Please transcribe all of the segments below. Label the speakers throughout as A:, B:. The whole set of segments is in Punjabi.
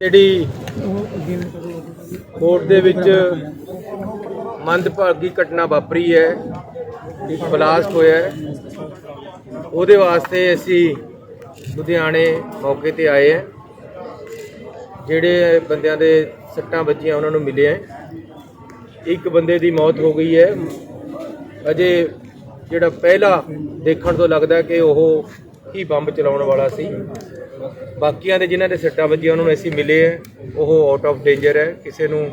A: ਜਿਹੜੀ ਕੋਰਟ ਦੇ ਵਿੱਚ ਮੰਦਭਾਗੀ ਘਟਨਾ ਵਾਪਰੀ ਹੈ ਇੱਕ ਬਲਾਸਟ ਹੋਇਆ ਹੈ। ਉਹਦੇ ਵਾਸਤੇ ਅਸੀਂ ਲੁਧਿਆਣੇ ਮੌਕੇ ਤੇ ਆਏ ਹੈ। ਜਿਹੜੇ ਬੰਦਿਆਂ ਦੇ ਸੱਟਾਂ ਵੱਜੀਆਂ ਉਹਨਾਂ ਨੂੰ ਮਿਲੇ ਹੈ। ਇੱਕ ਬੰਦੇ ਦੀ ਮੌਤ ਹੋ ਗਈ ਹੈ। ਅਜੇ ਜਿਹੜਾ ਪਹਿਲਾ ਦੇਖਣ ਤੋਂ ਲੱਗਦਾ ਕਿ ਉਹ ਹੀ ਬੰਬ ਚਲਾਉਣ ਵਾਲਾ ਸੀ। ਬਾਕੀਆਂ ਦੇ ਜਿਨ੍ਹਾਂ ਦੇ ਸੱਟਾਂ ਵੱਜੀਆਂ, ਉਹਨਾਂ ਨੂੰ ਅਸੀਂ ਮਿਲੇ ਹੈ। ਉਹ ਆਊਟ ਆਫ ਡੇਂਜਰ ਹੈ। ਕਿਸੇ ਨੂੰ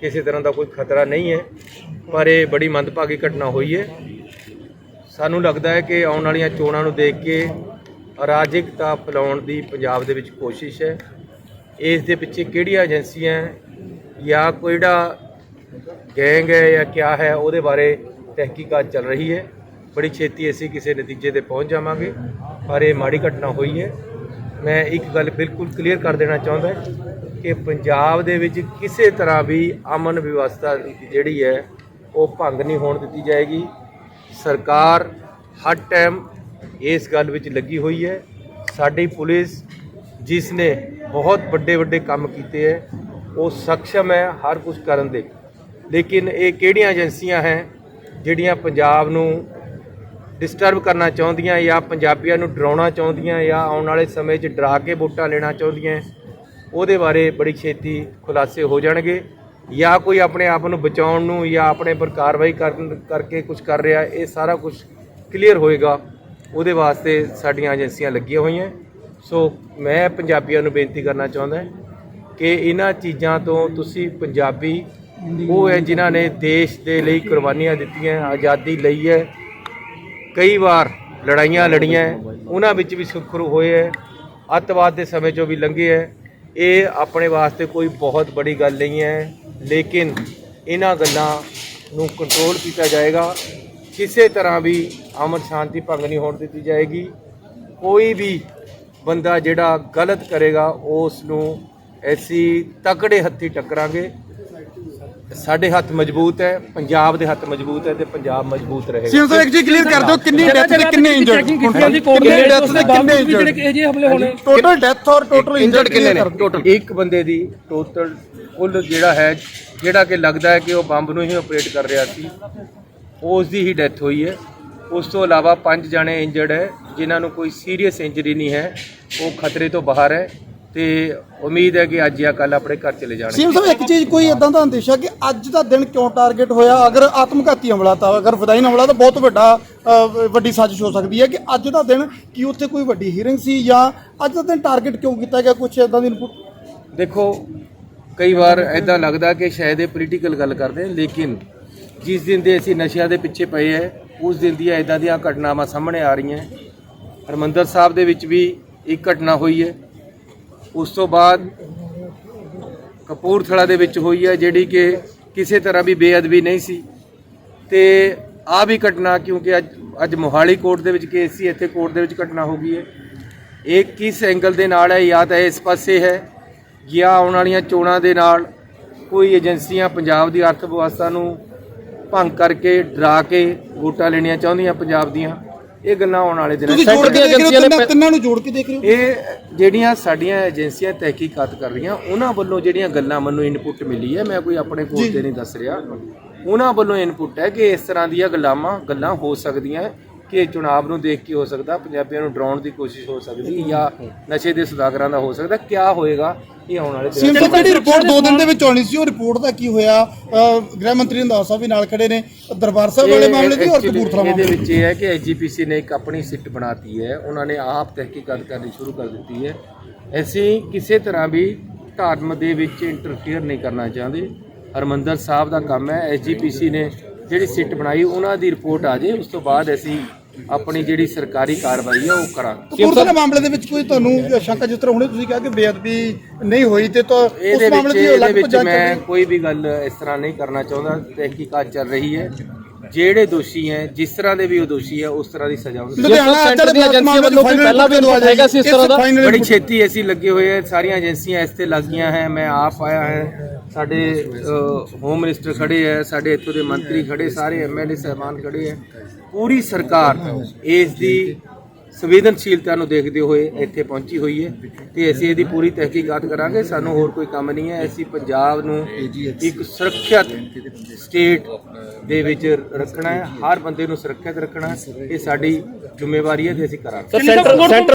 A: ਕਿਸੇ ਤਰ੍ਹਾਂ ਦਾ ਕੋਈ ਖਤਰਾ ਨਹੀਂ ਹੈ। ਪਰ ਇਹ ਬੜੀ ਮੰਦਭਾਗੀ ਘਟਨਾ ਹੋਈ ਹੈ। ਸਾਨੂੰ ਲੱਗਦਾ ਹੈ ਕਿ ਆਉਣ ਵਾਲੀਆਂ ਚੋਣਾਂ ਨੂੰ ਦੇਖ ਕੇ ਅਰਾਜਕਤਾ ਫੈਲਾਉਣ ਦੀ ਪੰਜਾਬ ਦੇ ਵਿੱਚ ਕੋਸ਼ਿਸ਼ ਹੈ। ਇਸ ਦੇ ਪਿੱਛੇ ਕਿਹੜੀਆਂ ਏਜੰਸੀਆਂ ਜਾਂ ਕੋਈ ਗੈਂਗ ਹੈ ਜਾਂ ਕਿਆ ਹੈ, ਉਹਦੇ ਬਾਰੇ ਤਹਿਕੀਕਾਤ ਚੱਲ ਰਹੀ ਹੈ। ਬੜੀ ਛੇਤੀ ਅਸੀਂ ਕਿਸੇ ਨਤੀਜੇ ਤੇ ਪਹੁੰਚ ਜਾਵਾਂਗੇ। ਪਰ ਇਹ ਮਾੜੀ ਘਟਨਾ ਹੋਈ ਹੈ। ਮੈਂ ਇੱਕ ਗੱਲ ਬਿਲਕੁਲ ਕਲੀਅਰ ਕਰ ਦੇਣਾ ਚਾਹੁੰਦਾ ਕਿ ਪੰਜਾਬ ਦੇ ਵਿੱਚ ਕਿਸੇ ਤਰ੍ਹਾਂ ਵੀ ਅਮਨ ਵਿਵਸਥਾ ਜਿਹੜੀ ਹੈ, ਉਹ ਭੰਗ ਨਹੀਂ ਹੋਣ ਦਿੱਤੀ ਜਾਏਗੀ। ਸਰਕਾਰ ਹਰ ਟਾਈਮ ਇਸ ਗੱਲ ਵਿੱਚ ਲੱਗੀ ਹੋਈ ਹੈ। ਸਾਡੀ ਪੁਲਿਸ ਜਿਸ ਨੇ ਬਹੁਤ ਵੱਡੇ ਵੱਡੇ ਕੰਮ ਕੀਤੇ ਹੈ, ਉਹ ਸક્ષਮ ਹੈ ਹਰ ਕੁਝ ਕਰਨ ਦੇ। ਲੇਕਿਨ ਇਹ ਕਿਹੜੀਆਂ ਏਜੰਸੀਆਂ ਹੈ, ਜਿਹੜੀਆਂ ਪੰਜਾਬ ਨੂੰ ਡਿਸਟਰਬ ਕਰਨਾ ਚਾਹੁੰਦੀਆਂ ਜਾਂ ਪੰਜਾਬੀਆਂ ਨੂੰ ਡਰਾਉਣਾ ਚਾਹੁੰਦੀਆਂ ਜਾਂ ਆਉਣ ਵਾਲੇ ਸਮੇਂ 'ਚ ਡਰਾ ਕੇ ਵੋਟਾਂ ਲੈਣਾ ਚਾਹੁੰਦੀਆਂ, ਉਹਦੇ ਬਾਰੇ ਬੜੀ ਛੇਤੀ ਖੁਲਾਸੇ ਹੋ ਜਾਣਗੇ। ਜਾਂ ਕੋਈ ਆਪਣੇ ਆਪ ਨੂੰ ਬਚਾਉਣ ਨੂੰ ਜਾਂ ਆਪਣੇ ਪਰ ਕਾਰਵਾਈ ਕਰਨ ਕਰਕੇ ਕੁਝ ਕਰ ਰਿਹਾ, ਇਹ ਸਾਰਾ ਕੁਝ ਕਲੀਅਰ ਹੋਏਗਾ। ਉਹਦੇ ਵਾਸਤੇ ਸਾਡੀਆਂ ਏਜੰਸੀਆਂ ਲੱਗੀਆਂ ਹੋਈਆਂ। ਸੋ ਮੈਂ ਪੰਜਾਬੀਆਂ ਨੂੰ ਬੇਨਤੀ ਕਰਨਾ ਚਾਹੁੰਦਾ ਕਿ ਇਹਨਾਂ ਚੀਜ਼ਾਂ ਤੋਂ ਤੁਸੀਂ ਪੰਜਾਬੀ, ਉਹ ਹੈ ਜਿਨ੍ਹਾਂ ਨੇ ਦੇਸ਼ ਦੇ ਲਈ ਕੁਰਬਾਨੀਆਂ ਦਿੱਤੀਆਂ, ਆਜ਼ਾਦੀ ਲਈ ਹੈ। ਕਈ ਵਾਰ ਲੜਾਈਆਂ ਲੜੀਆਂ ਉਹਨਾਂ ਵਿੱਚ ਵੀ ਸੁਖਰੂ ਹੋਏ ਹੈ, ਅੱਤਵਾਦ ਦੇ ਸਮੇਂ ਚੋਂ ਵੀ ਲੰਘੇ ਹੈ। ਇਹ ਆਪਣੇ ਵਾਸਤੇ ਕੋਈ ਬਹੁਤ ਬੜੀ ਗੱਲ ਨਹੀਂ ਹੈ, ਲੇਕਿਨ ਇਹਨਾਂ ਗੱਲਾਂ ਨੂੰ ਕੰਟਰੋਲ ਕੀਤਾ ਜਾਏਗਾ। ਕਿਸੇ ਤਰ੍ਹਾਂ ਵੀ ਅਮਨ ਸ਼ਾਂਤੀ ਭੰਗ ਨਹੀਂ ਹੋਣ ਦਿੱਤੀ ਜਾਏਗੀ। ਕੋਈ ਵੀ ਬੰਦਾ ਜਿਹੜਾ ਗਲਤ ਕਰੇਗਾ, ਉਸ ਨੂੰ ਅਸੀਂ ਤਕੜੇ ਹੱਥੀ ਟੱਕਰਾਂਗੇ। ਸਾਡੇ ਹੱਥ ਮਜ਼ਬੂਤ ਹੈ ਪੰਜਾਬ ਦੇ ਹੱਥ ਮਜ਼ਬੂਤ ਹੈ ਤੇ ਪੰਜਾਬ ਮਜ਼ਬੂਤ ਰਹੇਗਾ।
B: ਸੀਐਮ ਸਾਹਿਬ ਇੱਕ ਚੀਜ਼ ਕਲੀਅਰ ਕਰ ਦਿਓ ਕਿੰਨੀ ਡੈਥ ਤੇ ਕਿੰਨੇ ਇੰਜਰਡ ਕਿੰਨੇ ਡੈਥ ਤੇ ਕਿੰਨੇ ਇੰਜਰਡ
C: ਇਹ ਜੇ ਹਮਲੇ ਹੋਣੇ।
B: ਟੋਟਲ ਡੈਥ ਔਰ ਟੋਟਲ ਇੰਜਰਡ ਕਿੰਨੇ ਨੇ?
A: ਟੋਟਲ ਇੱਕ ਬੰਦੇ ਦੀ ਟੋਟਲ ਕੁੱਲ ਜਿਹੜਾ ਹੈ ਜਿਹੜਾ ਕਿ ਲੱਗਦਾ ਹੈ ਕਿ ਉਹ ਬੰਬ ਨੂੰ ਹੀ ਆਪਰੇਟ ਕਰ ਰਿਹਾ ਸੀ ਉਸ ਦੀ ਹੀ ਡੈਥ ਹੋਈ ਹੈ। ਉਸ ਤੋਂ ਇਲਾਵਾ ਪੰਜ ਜਣੇ ਇੰਜਰਡ ਹੈ ਜਿਨ੍ਹਾਂ ਨੂੰ ਕੋਈ ਸੀਰੀਅਸ ਇੰਜਰੀ ਨਹੀਂ ਹੈ ਉਹ ਖਤਰੇ ਤੋਂ ਬਾਹਰ ਹੈ। ਤੇ ਉਮੀਦ ਹੈ ਕਿ ਅੱਜ ਜਾਂ ਕੱਲ ਆਪਣੇ ਘਰ ਚਲੇ ਜਾਣਗੇ।
B: ਸੀਐਮ ਸਾਹਿਬ ਇੱਕ ਚੀਜ਼ ਕੋਈ ਇਦਾਂ ਦਾ ਅੰਦੇਸ਼ਾ ਕਿ ਅੱਜ ਦਾ ਦਿਨ ਕਿਉਂ ਟਾਰਗੇਟ ਹੋਇਆ? ਅਗਰ ਆਤਮਘਾਤੀ ਹਮਲਾ ਤਾਂ ਅਗਰ ਫਦਾਈਨ ਹਮਲਾ ਤਾਂ ਬਹੁਤ ਵੱਡਾ ਅ, ਵੱਡੀ ਸਾਜ਼ਿਸ਼ ਹੋ ਸਕਦੀ ਹੈ ਕਿ ਅੱਜ ਦਾ ਦਿਨ ਕੀ ਉੱਥੇ ਕੋਈ ਵੱਡੀ ਹੀਰਿੰਗ ਸੀ ਜਾਂ ਅੱਜ ਦਾ ਦਿਨ ਟਾਰਗੇਟ ਕਿਉਂ ਕੀਤਾ ਗਿਆ? ਕੁਝ ਇਦਾਂ ਦੀ ਇਨਪੁਟ
A: ਦੇਖੋ ਕਈ ਵਾਰ ਐਦਾਂ ਲੱਗਦਾ ਕਿ ਸ਼ਾਇਦ ਇਹ ਪੋਲੀਟੀਕਲ ਗੱਲ ਕਰਦੇ ਨੇ ਲੇਕਿਨ ਜਿਸ ਦਿਨ ਦੇ ਅਸੀਂ ਨਸ਼ਿਆਂ ਦੇ ਪਿੱਛੇ ਪਏ ਹੈ ਉਸ ਦਿਨ ਦੀਆਂ ਐਦਾਂ ਦੀਆਂ ਘਟਨਾਵਾਂ ਸਾਹਮਣੇ ਆ ਰਹੀਆਂ ਹਰਮੰਦਰ ਸਾਹਿਬ ਦੇ ਵਿੱਚ ਵੀ ਇੱਕ ਘਟਨਾ ਹੋਈ ਹੈ। ਉਸ ਤੋਂ ਬਾਅਦ ਕਪੂਰਥਲਾ ਦੇ ਵਿੱਚ ਹੋਈ ਹੈ, ਜਿਹੜੀ ਕਿ ਕਿਸੇ ਤਰ੍ਹਾਂ ਵੀ ਬੇਅਦਬੀ ਨਹੀਂ ਸੀ। ਤੇ ਆ ਵੀ ਘਟਨਾ, ਕਿਉਂਕਿ ਅੱਜ ਅੱਜ ਮੋਹਾਲੀ ਕੋਰਟ ਦੇ ਵਿੱਚ ਕੇਸ ਸੀ, ਇੱਥੇ ਕੋਰਟ ਦੇ ਵਿੱਚ ਘਟਨਾ ਹੋ ਗਈ ਹੈ। ਇਹ ਕਿਸ ਐਂਗਲ ਦੇ ਨਾਲ ਹੈ, ਜਾਂ ਤਾਂ ਇਸ ਪਾਸੇ ਹੈ, ਜਾਂ ਆਉਣ ਵਾਲੀਆਂ ਚੋਣਾਂ ਦੇ ਨਾਲ ਕੋਈ ਏਜੰਸੀਆਂ ਪੰਜਾਬ ਦੀ ਅਰਥ ਵਿਵਸਥਾ ਨੂੰ ਭੰਗ ਕਰਕੇ ਡਰਾ ਕੇ ਵੋਟਾਂ ਲੈਣੀਆਂ ਚਾਹੁੰਦੀਆਂ ਪੰਜਾਬ ਦੀਆਂ। ਇਹ ਗੱਲਾਂ ਆਉਣ ਵਾਲੇ ਦਿਨਾਂ
B: ਤੁਸੀਂ ਜੋੜ ਕੇ ਦੇਖ ਰਹੇ ਹੋ ਤਿੰਨਾਂ- ਤਿੰਨਾਂ ਨੂੰ ਜੋੜ ਕੇ ਦੇਖ ਰਹੇ ਹੋ
A: ਇਹ ਜਿਹੜੀਆਂ ਸਾਡੀਆਂ ਏਜੰਸੀਆਂ ਤਹਿਕੀਕਾਤ ਕਰ ਰਹੀਆਂ ਉਹਨਾਂ ਵੱਲੋਂ ਜਿਹੜੀਆਂ ਗੱਲਾਂ ਮੈਨੂੰ ਇਨਪੁਟ ਮਿਲੀ ਹੈ ਮੈਂ ਕੋਈ ਆਪਣੇ ਕੋਲ ਤੇ ਨਹੀਂ ਦੱਸ ਰਿਹਾ। ਉਹਨਾਂ ਵੱਲੋਂ ਇਨਪੁਟ ਹੈ ਕਿ ਇਸ ਤਰ੍ਹਾਂ ਦੀਆਂ ਗੱਲਾਂਾਂ ਗੱਲਾਂ ਹੋ ਸਕਦੀਆਂ ਹੈ। ਕਿ ਚੁਣਾਵ ਨੂੰ ਦੇਖ ਕੇ ਹੋ ਸਕਦਾ ਪੰਜਾਬੀਆਂ ਨੂੰ ਡਰਾਉਣ ਦੀ ਕੋਸ਼ਿਸ਼ ਹੋ ਸਕਦੀ ਜਾਂ ਨਸ਼ੇ ਦੇ ਸੁਦਾਗਰਾਂ ਦਾ ਹੋ ਸਕਦਾ। ਕਿਆ ਹੋਏਗਾ? ਇਹ ਆਉਣ ਵਾਲੇ
B: ਸੀਐਮ
A: ਦਿਨਾਂ
B: ਸਾਹਿਬ ਜਿਹੜੀ ਰਿਪੋਰਟ 2 ਦਿਨ ਦੇ ਵਿੱਚ ਆਉਣੀ ਸੀ ਉਹ ਰਿਪੋਰਟ ਦਾ ਕੀ ਹੋਇਆ? ਅ, ਗ੍ਰਹਿ ਮੰਤਰੀ ਰੰਧਾਵਾ ਸਾਹਿਬ ਵੀ ਨਾਲ ਖੜੇ ਨੇ। ਦਰਬਾਰ ਸਾਹਿਬ ਵਾਲੇ ਮਾਮਲੇ ਦੀ ਔਰ
A: Actually
B: ਕਪੂਰਥਲਾ
A: ਇਹਦੇ
B: ਮਾਮਲੇ ਦੀ।
A: ਵਿੱਚ ਇਹ ਹੈ ਕਿ ਐਜੀਪੀਸੀ ਨੇ ਇੱਕ ਆਪਣੀ ਸਿੱਟ ਬਣਾਤੀ ਹੈ। ਉਹਨਾਂ ਨੇ ਆਪ ਤਹਿਕੀਕਾਤ ਕਰਨੀ ਸ਼ੁਰੂ ਕਰ ਦਿੱਤੀ ਹੈ। ਅਸੀਂ ਕਿਸੇ ਤਰ੍ਹਾਂ ਵੀ ਧਰਮ ਦੇ ਵਿੱਚ ਇੰਟਰਫੇਅਰ ਨਹੀਂ ਕਰਨਾ ਚਾਹੁੰਦੇ। ਹਰਮੰਦਰ ਸਾਹਿਬ ਦਾ ਕੰਮ ਹੈ। ਐਜੀਪੀਸੀ ਨੇ ਜਿਹੜੀ ਸਿੱਟ ਬਣਾਈ ਉਹਨਾਂ ਦੀ ਰਿਪੋਰਟ ਆ ਜੇ ਉਸ ਤੋਂ ਬਾਅਦ ਅਸੀਂ ਆਪਣੀ ਜਿਹੜੀ ਸਰਕਾਰੀ ਕਾਰਵਾਈ ਹੈ ਉਹ ਕਰਾਂਗੇ।
B: ਕਪੂਰਥਲਾ ਮਾਮਲੇ ਦੇ ਵਿੱਚ ਕੋਈ ਤੁਹਾਨੂੰ ਸ਼ੰਕਾ ਜਿਸ ਤਰ੍ਹਾਂ ਹੁਣੇ ਤੁਸੀਂ ਕਿਹਾ ਕਿ ਬੇਅਦਬੀ ਨਹੀਂ ਹੋਈ ਤੇ ਤਾਂ ਉਸ ਮਾਮਲੇ ਦੀ ਅਲੱਗ ਜਾਂਚ ਚੱਲ ਰਹੀ
A: ਮੈਂ
B: ਹੈ।
A: ਕੋਈ ਵੀ ਗੱਲ ਇਸ ਤਰ੍ਹਾਂ ਨਹੀਂ ਕਰਨਾ ਚਾਹੁੰਦਾ। ਤਹਿਕੀਕਾਤ ਚੱਲ ਰਹੀ ਹੈ। ਜਿਹੜੇ ਦੋਸ਼ੀ ਹੈ ਜਿਸ ਤਰ੍ਹਾਂ ਦੇ ਵੀ ਉਹ ਦੋਸ਼ੀ ਹੈ ਉਸ ਤਰ੍ਹਾਂ ਦੀ ਸਜ਼ਾ ਉਹਨਾਂ
B: ਲੁਧਿਆਣਾ
C: ਸੈਂਟਰ ਦੀਆਂ ਏਜੰਸੀਆਂ ਵੱਲੋਂ ਕੋਈ ਪਹਿਲਾਂ ਵੀ ਇਨਪੁਟ ਹੈਗਾ ਸੀ ਇਸ ਤਰ੍ਹਾਂ ਦਾ?
A: ਬੜੀ ਛੇਤੀ ਅਸੀਂ ਲੱਗੇ ਹੋਏ ਹੈ ਸਾਰੀਆਂ ਏਜੰਸੀਆਂ ਇਸ ਤੇ ਲੱਗ ਗਈਆਂ ਹੈ ਮੈਂ ਆਪ ਆਇਆ ਹੈ ਸਾਡੇ ਹੋਮ ਮਿਨਿਸਟਰ ਖੜੇ ਹੈ ਸਾਡੇ ਇੱਥੋਂ ਦੇ ਮੰਤਰੀ ਖੜੇ ਸਾਰੇ ਐਮਐਲਏ ਸਹਿਬਾਨ ਖੜੇ ਹੈ। ਪੂਰੀ ਸਰਕਾਰ ਇਸ ਦੀ ਸੰਵੇਦਨਸ਼ੀਲਤਾ ਨੂੰ ਦੇਖਦੇ ਹੋਏ ਇੱਥੇ ਪਹੁੰਚੀ ਹੋਈ ਹੈ ਤੇ ਅਸੀਂ ਇਹਦੀ ਪੂਰੀ ਤਹਿਕੀਕਾਤ ਕਰਾਂਗੇ। ਸਾਨੂੰ ਹੋਰ ਕੋਈ ਕੰਮ ਨਹੀਂ ਹੈ। ਅਸੀਂ ਪੰਜਾਬ ਨੂੰ ਇੱਕ ਸੁਰੱਖਿਅਤ ਸਟੇਟ ਦੇ ਵਿੱਚ ਰੱਖਣਾ ਹੈ। ਹਰ ਬੰਦੇ ਨੂੰ ਸੁਰੱਖਿਅਤ ਰੱਖਣਾ ਇਹ ਸਾਡੀ ਜ਼ਿੰਮੇਵਾਰੀ ਹੈ ਤੇ ਅਸੀਂ ਕਰਾਂਗੇ।